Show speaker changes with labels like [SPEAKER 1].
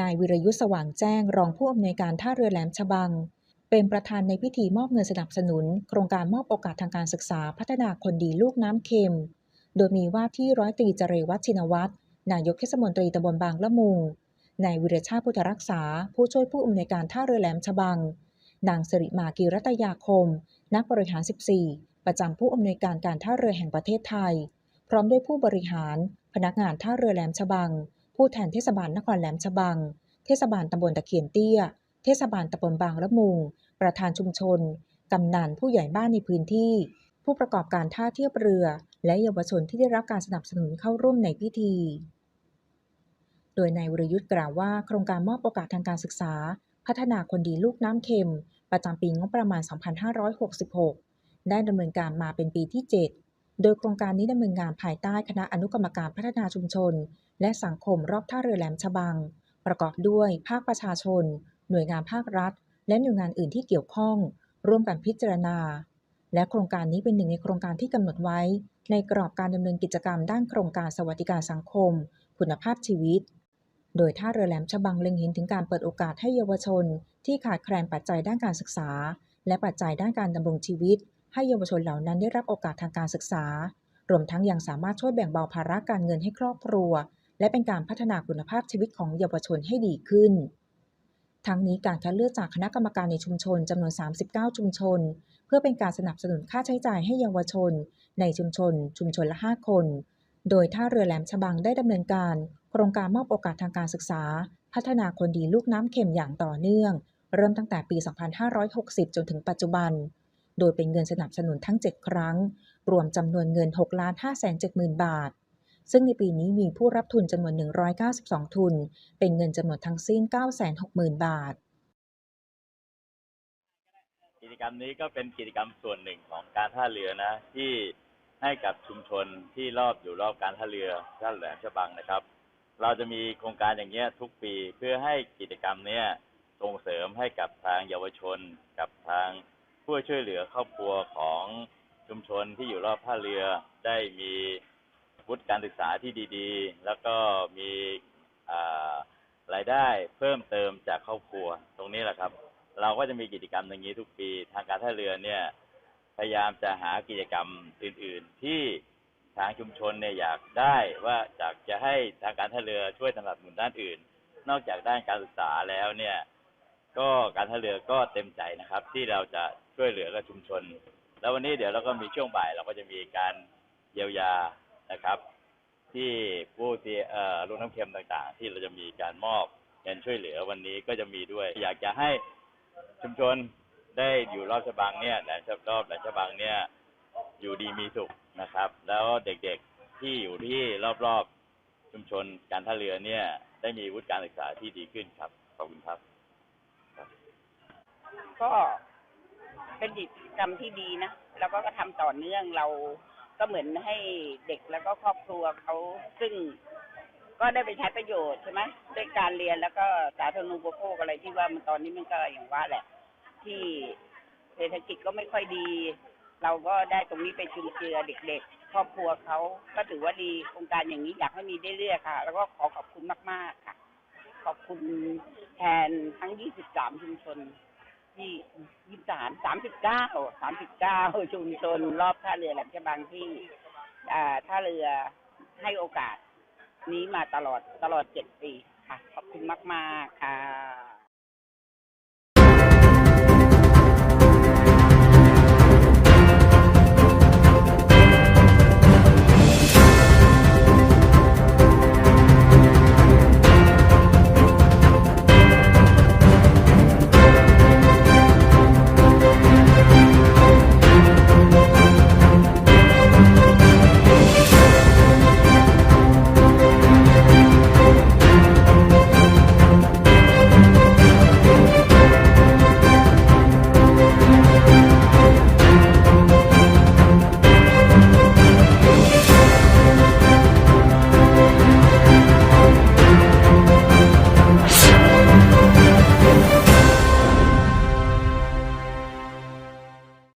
[SPEAKER 1] นายวิรยุทธ์สว่างแจ้งรองผู้อำนวยการท่าเรือแหลมฉบัง เป็นประธานในพิธีมอบเงินสนับสนุน โครงการมอบโอกาสทางการศึกษาพัฒนาคนดีลูกน้ำเค็ม โดยมีว่าที่ร้อยตรีเจเรวัชินวัตรนายกเทศมนตรีตำบลบางละมุงนายวิรชาติพุทธรักษา ผู้ช่วยผู้อำนวยการท่าเรือแหลมฉบัง นางสิริมากีรัตยาคม นักบริหาร 14 ประจำผู้อำนวยการการท่าเรือแห่งประเทศไทย พร้อมด้วยผู้บริหาร พนักงานท่าเรือแหลมฉบัง ผู้แทนเทศบาลนครแหลมฉบัง เทศบาลตำบลตะเคียนเตี้ย เทศบาลตำบลบางละมุง ประธานชุมชน กำนันผู้ใหญ่บ้านในพื้นที่ ผู้ประกอบการท่าเทียบเรือ และเยาวชนที่ได้รับการสนับสนุนเข้าร่วมในพิธี โดยนายวรยุทธ์กล่าวว่า โครงการมอบโอกาสทางการศึกษา พัฒนาคนดีลูกน้ำเค็ม ประจำปีงบประมาณ 2566 ได้ดำเนินการมาเป็นปีที่ 7 โดยโครงการนี้ดำเนินงานภายใต้คณะอนุกรรมการพัฒนาชุมชน และสังคมรอบท่าเรือแหลมฉบัง ประกอบด้วยภาคประชาชน หน่วยงานภาครัฐ และหน่วยงานอื่นที่เกี่ยวข้อง ร่วมกันพิจารณา และโครงการนี้เป็นหนึ่งในโครงการที่กำหนดไว้ ในกรอบการดำเนินกิจกรรมด้านโครงการสวัสดิการสังคม คุณภาพชีวิต โดยท่าเรือแหลมฉบังเล็งเห็นถึงการเปิดโอกาสให้เยาวชน ที่ขาดแคลนปัจจัยด้านการศึกษา และปัจจัยด้านการดำรงชีวิต ให้เยาวชนเหล่านั้นได้รับโอกาสทางการศึกษา รวมทั้งยังสามารถช่วยแบ่งเบาภาระการเงินให้ครอบครัว และเป็นการพัฒนาคุณภาพชีวิตของเยาวชนให้ดีขึ้น ทั้งนี้การคัดเลือกจากคณะกรรมการในชุมชนจำนวน 39 ชุมชน เพื่อเป็นการสนับสนุนค่าใช้จ่ายให้เยาวชน ในชุมชน ชุมชนละ 5 คน โดยท่าเรือแหลมฉบังได้ดำเนินการ โครงการมอบโอกาสทางการศึกษา พัฒนาคนดีลูกน้ำเค็มอย่างต่อเนื่อง เริ่มตั้งแต่ปี 2560 จนถึงปัจจุบัน โดยเป็นเงินสนับสนุนทั้ง 7 ครั้ง รวมจำนวนเงิน6 5 7 0 0 0 0 บาท ซึ่งในปีนี้มีผู้รับทุนจำนวน 192 ทุน เป็นเงินจำนวนทั้งสิ้น 960,000 บาท
[SPEAKER 2] กิจกรรมนี้ก็เป็นกิจกรรมส่วนหนึ่งของการท่าเรือนะ ที่ให้กับชุมชนที่รอบอยู่รอบการท่าเรือท่าแหลมฉบังนะครับ เราจะมีโครงการอย่างเงี้ยทุกปีเพื่อให้กิจกรรมเนี้ยส่งเสริมให้กับทางเยาวชน กับทาง ผู้ช่วยเหลือครอบครัวของชุมชนที่อยู่รอบท่าเรือได้มีวุฒิการศึกษาที่ดี ๆ แล้วก็มีรายได้เพิ่มเติมจากครอบครัวตรงนี้แหละครับ เราก็จะมีกิจกรรมอย่างนี้ทุกปี ทางการท่าเรือเนี่ย พยายามจะหากิจกรรมอื่น ๆ ที่ทางชุมชนเนี่ยอยากได้ว่าอยากจะให้ทางการท่าเรือช่วยสนับสนุนด้านอื่น นอกจากด้านการศึกษาแล้วเนี่ย ก็การท่าเรือก็เต็มใจนะครับ ที่เราจะ ช่วยเหลือกับชุมชน แล้ววันนี้เดี๋ยวเราก็มีช่วงบ่ายเราก็จะมีการเยียวยานะครับ ที่ผู้ที่เอ่อลูกน้ำเค็มต่างๆ ที่เราจะมีการมอบเงินช่วยเหลือวันนี้ก็จะมีด้วย อยากจะให้ชุมชนได้อยู่รอบฉบังเนี่ยแหลมฉรอบแหลมฉบังเนี่ยอยู่ดีมีสุขนะครับ แล้วเด็กๆที่อยู่ที่รอบๆชุมชนการท่าเรือเนี่ย ได้มีวุฒิการศึกษาที่ดีขึ้นครับขอบคุณครับ
[SPEAKER 3] ก็ เป็นกิจกรรมที่ดีนะแล้วก็ทำต่อเนื่องเราก็เหมือนให้เด็กแล้วก็ครอบครัวเขาซึ่งก็ได้ไปใช้ประโยชน์ใช่ไหมด้วยการเรียนแล้วก็สาธารณูปโภคอะไรที่ว่ามันตอนนี้มันก็อย่างว่าแหละ ที่เศรษฐกิจก็ไม่ค่อยดี เราก็ได้ตรงนี้ไปจุนเจือเด็กๆ ครอบครัวเขาก็ถือว่าดีโครงการอย่างนี้อยากให้มีได้เรื่อยๆค่ะ แล้วก็ขอขอบคุณมากๆค่ะ ขอบคุณแทนทั้ง 23 ชุมชน ที่ยี่สามสามสิบเก้าสามสิบเก้าชุมชนรอบท่าเรือแหลมฉบังที่อ่าท่าเรือให้โอกาสนี้มาตลอดตลอดเจ็ดปีค่ะ ขอบคุณมาก ๆ ค่ะ